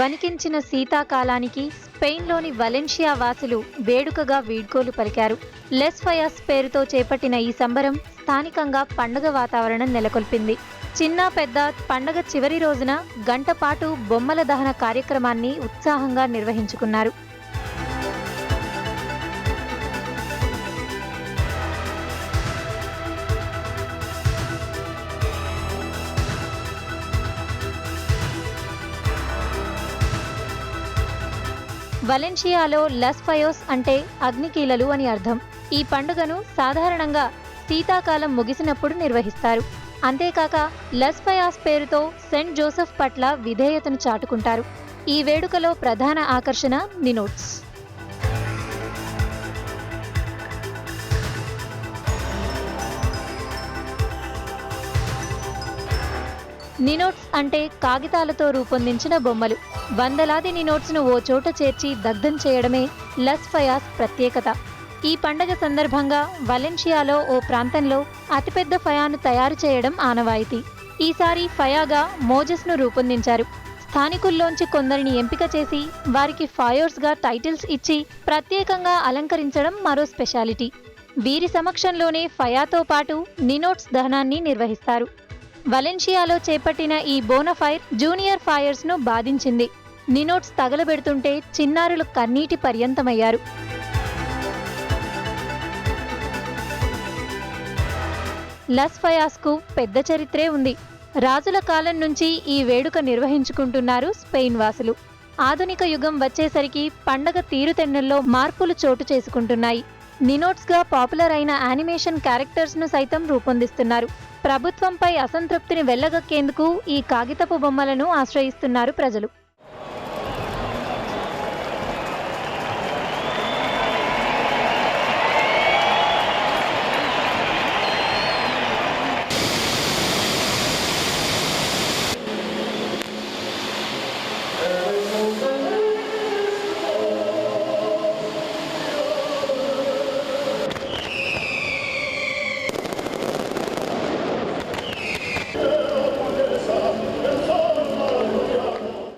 వణికించిన శీతాకాలానికి స్పెయిన్లోని వలెన్షియా వాసులు వేడుకగా వీడ్కోలు పలికారు. లెస్ ఫయాస్ పేరుతో చేపట్టిన ఈ సంబరం స్థానికంగా పండుగ వాతావరణం నెలకొల్పింది. చిన్న పెద్ద పండగ చివరి రోజున గంటపాటు బొమ్మల దహన కార్యక్రమాన్ని ఉత్సాహంగా నిర్వహించుకున్నారు. వలెన్షియాలో లస్ ఫయోస్ అంటే అగ్నికీలలు అని అర్థం. ఈ పండుగను సాధారణంగా శీతాకాలం ముగిసినప్పుడు నిర్వహిస్తారు. అంతేకాక లస్ ఫయాస్ పేరుతో సెంట్ జోసెఫ్ పట్ల విధేయతను చాటుకుంటారు. ఈ వేడుకలో ప్రధాన ఆకర్షణ నినోట్స్ నినోట్స్ అంటే కాగితాలతో రూపొందించిన బొమ్మలు. వందలాది నినోట్స్ను ఓ చోట చేర్చి దగ్ధం చేయడమే లస్ ఫయాస్ ప్రత్యేకత. ఈ పండగ సందర్భంగా వలెన్షియాలో ఓ ప్రాంతంలో అతిపెద్ద ఫయాను తయారు చేయడం ఆనవాయితీ. ఈసారి ఫయాగా మోజెస్ను రూపొందించారు. స్థానికుల్లోంచి కొందరిని ఎంపిక చేసి వారికి ఫాయోర్స్గా టైటిల్స్ ఇచ్చి ప్రత్యేకంగా అలంకరించడం మరో స్పెషాలిటీ. వీరి సమక్షంలోనే ఫయాతో పాటు నినోట్స్ దహనాన్ని నిర్వహిస్తారు. వలెన్షియాలో చేపట్టిన ఈ బోనఫైర్ జూనియర్ ఫైర్స్ను బాధించింది. నినోట్స్ తగలబెడుతుంటే చిన్నారులు కన్నీటి పర్యంతమయ్యారు. లస్ ఫయాస్కు పెద్ద చరిత్రే ఉంది. రాజుల కాలం నుంచి ఈ వేడుక నిర్వహించుకుంటున్నారు స్పెయిన్ వాసులు. ఆధునిక యుగం వచ్చేసరికి పండగ తీరుతెన్నుల్లో మార్పులు చోటు చేసుకుంటున్నాయి. నినోట్స్గా పాపులర్ అయిన యానిమేషన్ క్యారెక్టర్స్ను సైతం రూపొందిస్తున్నారు. ప్రభుత్వంపై అసంతృప్తిని వెళ్ళగక్కేందుకు ఈ కాగితపు బొమ్మలను ఆశ్రయిస్తున్నారు ప్రజలు.